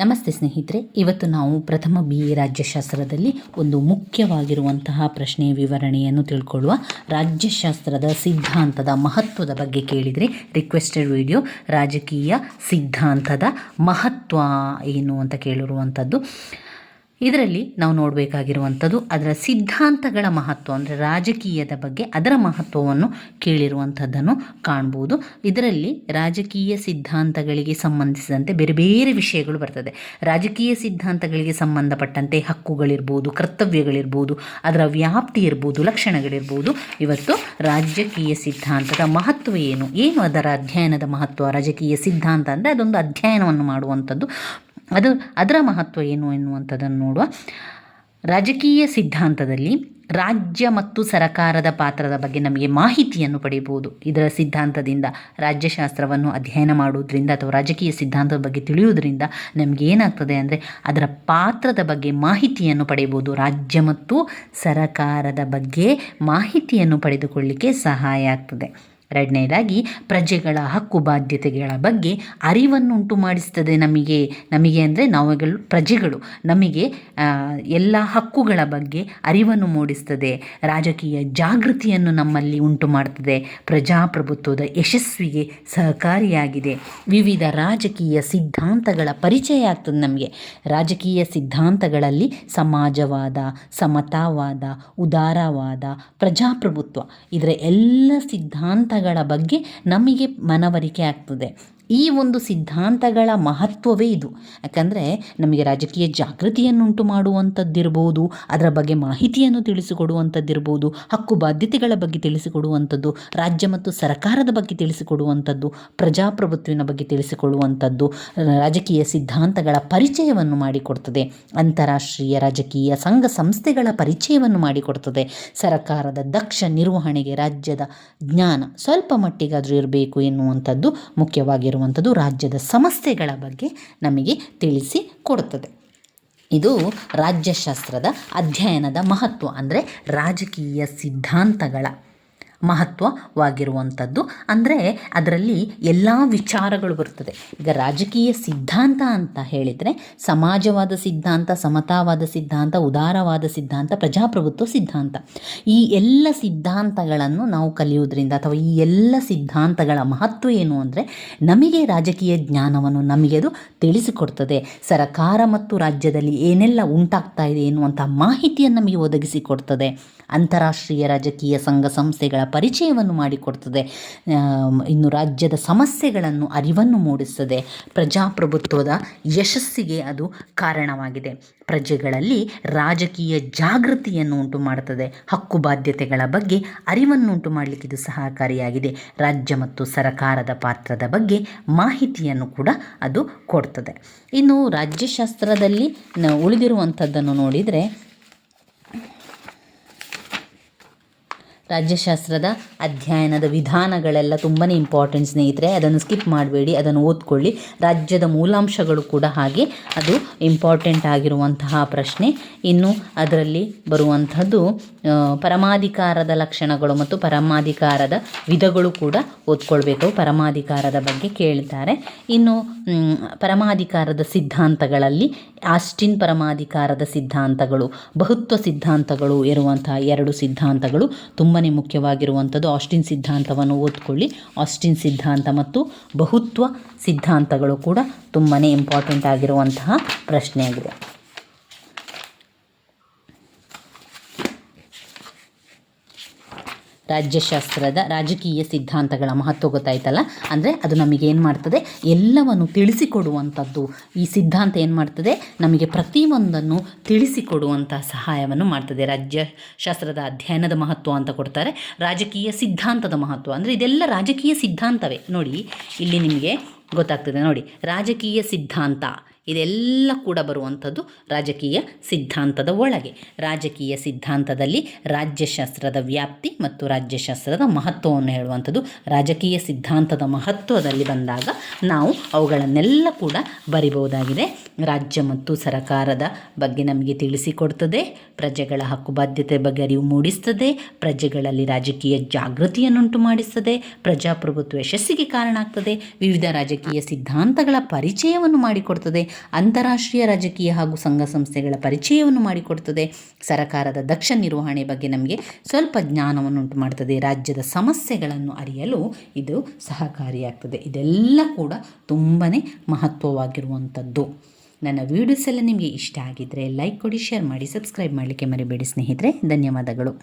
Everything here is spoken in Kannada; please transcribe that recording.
ನಮಸ್ತೆ ಸ್ನೇಹಿತರೆ, ಇವತ್ತು ನಾವು ಪ್ರಥಮ ಬಿ ಎ ರಾಜ್ಯಶಾಸ್ತ್ರದಲ್ಲಿ ಒಂದು ಮುಖ್ಯವಾಗಿರುವಂತಹ ಪ್ರಶ್ನೆ ವಿವರಣೆಯನ್ನು ತಿಳ್ಕೊಳ್ಳುವ ರಾಜ್ಯಶಾಸ್ತ್ರದ ಸಿದ್ಧಾಂತದ ಮಹತ್ವದ ಬಗ್ಗೆ ಕೇಳಿದರೆ ರಿಕ್ವೆಸ್ಟೆಡ್ ವಿಡಿಯೋ ರಾಜಕೀಯ ಸಿದ್ಧಾಂತದ ಮಹತ್ವ ಏನು ಅಂತ ಕೇಳಿರುವಂಥದ್ದು. ಇದರಲ್ಲಿ ನಾವು ನೋಡಬೇಕಾಗಿರುವಂಥದ್ದು ಅದರ ಸಿದ್ಧಾಂತಗಳ ಮಹತ್ವ, ಅಂದರೆ ರಾಜಕೀಯದ ಬಗ್ಗೆ ಅದರ ಮಹತ್ವವನ್ನು ಕೇಳಿರುವಂಥದ್ದನ್ನು ಕಾಣ್ಬೋದು. ಇದರಲ್ಲಿ ರಾಜಕೀಯ ಸಿದ್ಧಾಂತಗಳಿಗೆ ಸಂಬಂಧಿಸಿದಂತೆ ಬೇರೆ ಬೇರೆ ವಿಷಯಗಳು ಬರ್ತದೆ. ರಾಜಕೀಯ ಸಿದ್ಧಾಂತಗಳಿಗೆ ಸಂಬಂಧಪಟ್ಟಂತೆ ಹಕ್ಕುಗಳಿರ್ಬೋದು, ಕರ್ತವ್ಯಗಳಿರ್ಬೋದು, ಅದರ ವ್ಯಾಪ್ತಿ ಇರ್ಬೋದು, ಲಕ್ಷಣಗಳಿರ್ಬೋದು. ಇವತ್ತು ರಾಜಕೀಯ ಸಿದ್ಧಾಂತದ ಮಹತ್ವ ಏನು? ಏನು ಅದರ ಅಧ್ಯಯನದ ಮಹತ್ವ? ರಾಜಕೀಯ ಸಿದ್ಧಾಂತ ಅಂದರೆ ಅದೊಂದು ಅಧ್ಯಯನವನ್ನು ಮಾಡುವಂಥದ್ದು. ಅದು ಅದರ ಮಹತ್ವ ಏನು ಎನ್ನುವಂಥದ್ದನ್ನು ನೋಡುವ. ರಾಜಕೀಯ ಸಿದ್ಧಾಂತದಲ್ಲಿ ರಾಜ್ಯ ಮತ್ತು ಸರಕಾರದ ಪಾತ್ರದ ಬಗ್ಗೆ ನಮಗೆ ಮಾಹಿತಿಯನ್ನು ಪಡೆಯಬಹುದು. ಇದರ ಸಿದ್ಧಾಂತದಿಂದ ರಾಜ್ಯಶಾಸ್ತ್ರವನ್ನು ಅಧ್ಯಯನ ಮಾಡುವುದರಿಂದ ಅಥವಾ ರಾಜಕೀಯ ಸಿದ್ಧಾಂತದ ಬಗ್ಗೆ ತಿಳಿಯುವುದರಿಂದ ನಮಗೆ ಏನಾಗ್ತದೆ ಅಂದರೆ ಅದರ ಪಾತ್ರದ ಬಗ್ಗೆ ಮಾಹಿತಿಯನ್ನು ಪಡೆಯಬಹುದು. ರಾಜ್ಯ ಮತ್ತು ಸರಕಾರದ ಬಗ್ಗೆ ಮಾಹಿತಿಯನ್ನು ಪಡೆದುಕೊಳ್ಳಿಕ್ಕೆ ಸಹಾಯ ಆಗ್ತದೆ. ಎರಡನೇದಾಗಿ, ಪ್ರಜೆಗಳ ಹಕ್ಕು ಬಾಧ್ಯತೆಗಳ ಬಗ್ಗೆ ಅರಿವನ್ನುಂಟು ಮಾಡಿಸ್ತದೆ ನಮಗೆ. ನಮಗೆ ಅಂದರೆ ನಾವುಗಳು, ಪ್ರಜೆಗಳು. ನಮಗೆ ಎಲ್ಲ ಹಕ್ಕುಗಳ ಬಗ್ಗೆ ಅರಿವನ್ನು ಮೂಡಿಸ್ತದೆ. ರಾಜಕೀಯ ಜಾಗೃತಿಯನ್ನು ನಮ್ಮಲ್ಲಿ ಉಂಟು ಮಾಡ್ತದೆ. ಪ್ರಜಾಪ್ರಭುತ್ವದ ಯಶಸ್ವಿಗೆ ಸಹಕಾರಿಯಾಗಿದೆ. ವಿವಿಧ ರಾಜಕೀಯ ಸಿದ್ಧಾಂತಗಳ ಪರಿಚಯ ಆಗ್ತದೆ ನಮಗೆ. ರಾಜಕೀಯ ಸಿದ್ಧಾಂತಗಳಲ್ಲಿ ಸಮಾಜವಾದ, ಸಮತಾವಾದ, ಉದಾರವಾದ ಪ್ರಜಾಪ್ರಭುತ್ವ. ಇದರ ಎಲ್ಲ ಸಿದ್ಧಾಂತ ಬಗ್ಗೆ ನಮಗೆ ಮನವರಿಕೆ ಆಗ್ತದೆ. ಈ ಒಂದು ಸಿದ್ಧಾಂತಗಳ ಮಹತ್ವವೇ ಇದು. ಯಾಕಂದರೆ ನಮಗೆ ರಾಜಕೀಯ ಜಾಗೃತಿಯನ್ನುಂಟು ಮಾಡುವಂಥದ್ದಿರ್ಬೋದು ಅದರ ಬಗ್ಗೆ ಮಾಹಿತಿಯನ್ನು ತಿಳಿಸಿಕೊಡುವಂಥದ್ದಿರ್ಬೋದು ಹಕ್ಕು ಬಾಧ್ಯತೆಗಳ ಬಗ್ಗೆ ತಿಳಿಸಿಕೊಡುವಂಥದ್ದು ರಾಜ್ಯ ಮತ್ತು ಸರ್ಕಾರದ ಬಗ್ಗೆ ತಿಳಿಸಿಕೊಡುವಂಥದ್ದು ಪ್ರಜಾಪ್ರಭುತ್ವನ ಬಗ್ಗೆ ತಿಳಿಸಿಕೊಡುವಂಥದ್ದು ರಾಜಕೀಯ ಸಿದ್ಧಾಂತಗಳ ಪರಿಚಯವನ್ನು ಮಾಡಿಕೊಡ್ತದೆ. ಅಂತಾರಾಷ್ಟ್ರೀಯ ರಾಜಕೀಯ ಸಂಘ ಸಂಸ್ಥೆಗಳ ಪರಿಚಯವನ್ನು ಮಾಡಿಕೊಡ್ತದೆ. ಸರ್ಕಾರದ ದಕ್ಷ ನಿರ್ವಹಣೆಗೆ ರಾಜ್ಯದ ಜ್ಞಾನ ಸ್ವಲ್ಪ ಮಟ್ಟಿಗಾದರೂ ಇರಬೇಕು ಎನ್ನುವಂಥದ್ದು ಮುಖ್ಯವಾಗಿರುವ ಇರುವಂಥದ್ದು ರಾಜ್ಯದ ಸಮಸ್ಯೆಗಳ ಬಗ್ಗೆ ನಮಗೆ ತಿಳಿಸಿ ಕೊಡುತ್ತದೆ. ಇದು ರಾಜ್ಯಶಾಸ್ತ್ರದ ಅಧ್ಯಯನದ ಮಹತ್ವ ಅಂದರೆ ರಾಜಕೀಯ ಸಿದ್ಧಾಂತಗಳ ಮಹತ್ವವಾಗಿರುವಂಥದ್ದು. ಅಂದರೆ ಅದರಲ್ಲಿ ಎಲ್ಲ ವಿಚಾರಗಳು ಬರ್ತದೆ. ಈಗ ರಾಜಕೀಯ ಸಿದ್ಧಾಂತ ಅಂತ ಹೇಳಿದರೆ ಸಮಾಜವಾದ ಸಿದ್ಧಾಂತ, ಸಮತಾವಾದ ಸಿದ್ಧಾಂತ, ಉದಾರವಾದ ಸಿದ್ಧಾಂತ, ಪ್ರಜಾಪ್ರಭುತ್ವ ಸಿದ್ಧಾಂತ. ಈ ಎಲ್ಲ ಸಿದ್ಧಾಂತಗಳನ್ನು ನಾವು ಕಲಿಯೋದ್ರಿಂದ ಅಥವಾ ಈ ಎಲ್ಲ ಸಿದ್ಧಾಂತಗಳ ಮಹತ್ವ ಏನು ಅಂದರೆ ನಮಗೆ ರಾಜಕೀಯ ಜ್ಞಾನವನ್ನು ನಮಗೆ ಅದು ತಿಳಿಸಿಕೊಡ್ತದೆ. ಸರಕಾರ ಮತ್ತು ರಾಜ್ಯದಲ್ಲಿ ಏನೆಲ್ಲ ಉಂಟಾಗ್ತಾ ಇದೆ ಎನ್ನುವಂಥ ಮಾಹಿತಿಯನ್ನು ನಮಗೆ ಒದಗಿಸಿಕೊಡ್ತದೆ. ಅಂತಾರಾಷ್ಟ್ರೀಯ ರಾಜಕೀಯ ಸಂಘ, ಸಂಸ್ಥೆಗಳ ಪರಿಚಯವನ್ನು ಮಾಡಿಕೊಡ್ತದೆ. ಇನ್ನು ರಾಜ್ಯದ ಸಮಸ್ಯೆಗಳನ್ನು, ಅರಿವನ್ನು ಮೂಡಿಸ್ತದೆ. ಪ್ರಜಾಪ್ರಭುತ್ವದ ಯಶಸ್ಸಿಗೆ ಅದು ಕಾರಣವಾಗಿದೆ. ಪ್ರಜೆಗಳಲ್ಲಿ ರಾಜಕೀಯ ಜಾಗೃತಿಯನ್ನು ಉಂಟು ಮಾಡುತ್ತದೆ ಹಕ್ಕು ಬಾಧ್ಯತೆಗಳ ಬಗ್ಗೆ ಅರಿವನ್ನು ಉಂಟು ಮಾಡಲಿಕ್ಕೆ ಇದು ಸಹಕಾರಿಯಾಗಿದೆ. ರಾಜ್ಯ ಮತ್ತು ಸರಕಾರದ ಪಾತ್ರದ ಬಗ್ಗೆ ಮಾಹಿತಿಯನ್ನು ಕೂಡ ಅದು ಕೊಡ್ತದೆ. ಇನ್ನು ರಾಜ್ಯಶಾಸ್ತ್ರದಲ್ಲಿ ಉಳಿದಿರುವಂಥದ್ದನ್ನು ನೋಡಿದರೆ ರಾಜ್ಯಶಾಸ್ತ್ರದ ಅಧ್ಯಯನದ ವಿಧಾನಗಳೆಲ್ಲ ತುಂಬಾ ಇಂಪಾರ್ಟೆಂಟ್ ಸ್ನೇಹಿತರೆ. ಅದನ್ನು ಸ್ಕಿಪ್ ಮಾಡಬೇಡಿ, ಅದನ್ನು ಓದ್ಕೊಳ್ಳಿ. ರಾಜ್ಯದ ಮೂಲಾಂಶಗಳು ಕೂಡ ಹಾಗೆ ಅದು ಇಂಪಾರ್ಟೆಂಟ್ ಆಗಿರುವಂತಹ ಪ್ರಶ್ನೆ. ಇನ್ನು ಅದರಲ್ಲಿ ಬರುವಂಥದ್ದು ಪರಮಾಧಿಕಾರದ ಲಕ್ಷಣಗಳು ಮತ್ತು ಪರಮಾಧಿಕಾರದ ವಿಧಗಳು ಕೂಡ ಓದ್ಕೊಳ್ಬೇಕು. ಪರಮಾಧಿಕಾರದ ಬಗ್ಗೆ ಕೇಳ್ತಾರೆ. ಇನ್ನು ಪರಮಾಧಿಕಾರದ ಸಿದ್ಧಾಂತಗಳಲ್ಲಿ ಆಸ್ಟಿನ್ ಪರಮಾಧಿಕಾರದ ಸಿದ್ಧಾಂತಗಳು, ಬಹುತ್ವ ಸಿದ್ಧಾಂತಗಳು ಇರುವಂತಹ ಎರಡು ಸಿದ್ಧಾಂತಗಳು ತುಂಬ ಮುಖ್ಯವಾಗಿರುವಂಥದ್ದು ಆಸ್ಟಿನ್ ಸಿದ್ಧಾಂತವನ್ನು ಓದ್ಕೊಳ್ಳಿ. ಆಸ್ಟಿನ್ ಸಿದ್ಧಾಂತ ಮತ್ತು ಬಹುತ್ವ ಸಿದ್ಧಾಂತಗಳು ಕೂಡ ತುಂಬಾ ಇಂಪಾರ್ಟೆಂಟ್ ಆಗಿರುವಂತಹ ಪ್ರಶ್ನೆಯಾಗಿದೆ. ರಾಜ್ಯಶಾಸ್ತ್ರದ ರಾಜಕೀಯ ಸಿದ್ಧಾಂತಗಳ ಮಹತ್ವ ಗೊತ್ತಾಯ್ತಲ್ಲ? ಅಂದರೆ ಅದು ನಮಗೆ ಏನು ಮಾಡ್ತದೆ? ಎಲ್ಲವನ್ನು ತಿಳಿಸಿಕೊಡುವಂಥದ್ದು. ಈ ಸಿದ್ಧಾಂತ ಏನು ಮಾಡ್ತದೆ? ನಮಗೆ ಪ್ರತಿಯೊಂದನ್ನು ತಿಳಿಸಿಕೊಡುವಂಥ ಸಹಾಯವನ್ನು ಮಾಡ್ತದೆ. ರಾಜ್ಯಶಾಸ್ತ್ರದ ಅಧ್ಯಯನದ ಮಹತ್ವ ಅಂತ ಕೊಡ್ತಾರೆ. ರಾಜಕೀಯ ಸಿದ್ಧಾಂತದ ಮಹತ್ವ. ಅಂದರೆ ಇದೆಲ್ಲ ರಾಜಕೀಯ ಸಿದ್ಧಾಂತವೇ. ನೋಡಿ, ಇಲ್ಲಿ ನಿಮಗೆ ಗೊತ್ತಾಗ್ತದೆ. ನೋಡಿ, ರಾಜಕೀಯ ಸಿದ್ಧಾಂತ. ಇದೆಲ್ಲ ಕೂಡ ಬರುವಂಥದ್ದು ರಾಜಕೀಯ ಸಿದ್ಧಾಂತದ ಒಳಗೆ. ರಾಜಕೀಯ ಸಿದ್ಧಾಂತದಲ್ಲಿ ರಾಜ್ಯಶಾಸ್ತ್ರದ ವ್ಯಾಪ್ತಿ ಮತ್ತು ರಾಜ್ಯಶಾಸ್ತ್ರದ ಮಹತ್ವವನ್ನು ಹೇಳುವಂಥದ್ದು ರಾಜಕೀಯ ಸಿದ್ಧಾಂತದ ಮಹತ್ವದಲ್ಲಿ ಬಂದಾಗ ನಾವು ಅವುಗಳನ್ನೆಲ್ಲ ಕೂಡ ಬರಿಬಹುದಾಗಿದೆ. ರಾಜ್ಯ ಮತ್ತು ಸರಕಾರದ ಬಗ್ಗೆ ನಮಗೆ ತಿಳಿಸಿಕೊಡ್ತದೆ, ಪ್ರಜೆಗಳ ಹಕ್ಕು ಬಾಧ್ಯತೆ ಬಗ್ಗೆ ಅರಿವು ಮೂಡಿಸ್ತದೆ, ಪ್ರಜೆಗಳಲ್ಲಿ ರಾಜಕೀಯ ಜಾಗೃತಿಯನ್ನುಂಟು ಮಾಡಿಸ್ತದೆ, ಪ್ರಜಾಪ್ರಭುತ್ವ ಯಶಸ್ಸಿಗೆ ಕಾರಣ ಆಗ್ತದೆ ವಿವಿಧ ರಾಜಕೀಯ ಸಿದ್ಧಾಂತಗಳ ಪರಿಚಯವನ್ನು ಮಾಡಿಕೊಡ್ತದೆ. ಅಂತಾರಾಷ್ಟ್ರೀಯ ರಾಜಕೀಯ ಹಾಗೂ ಸಂಘ ಸಂಸ್ಥೆಗಳ ಪರಿಚಯವನ್ನು ಮಾಡಿಕೊಡ್ತದೆ. ಸರಕಾರದ ದಕ್ಷ ನಿರ್ವಹಣೆ ಬಗ್ಗೆ ನಮಗೆ ಸ್ವಲ್ಪ ಜ್ಞಾನವನ್ನು ಉಂಟು ಮಾಡ್ತದೆ. ರಾಜ್ಯದ ಸಮಸ್ಯೆಗಳನ್ನು ಅರಿಯಲು ಇದು ಸಹಕಾರಿಯಾಗ್ತದೆ. ಇದೆಲ್ಲ ಕೂಡ ತುಂಬಾ ಮಹತ್ವವಾಗಿರುವಂಥದ್ದು ನನ್ನ ವೀಡಿಯೋಸ್ ಎಲ್ಲ ನಿಮಗೆ ಇಷ್ಟ ಆಗಿದ್ದರೆ ಲೈಕ್ ಕೊಡಿ ಶೇರ್ ಮಾಡಿ ಸಬ್ಸ್ಕ್ರೈಬ್ ಮಾಡಲಿಕ್ಕೆ ಮರಿಬೇಡಿ ಸ್ನೇಹಿತರೆ. ಧನ್ಯವಾದಗಳು.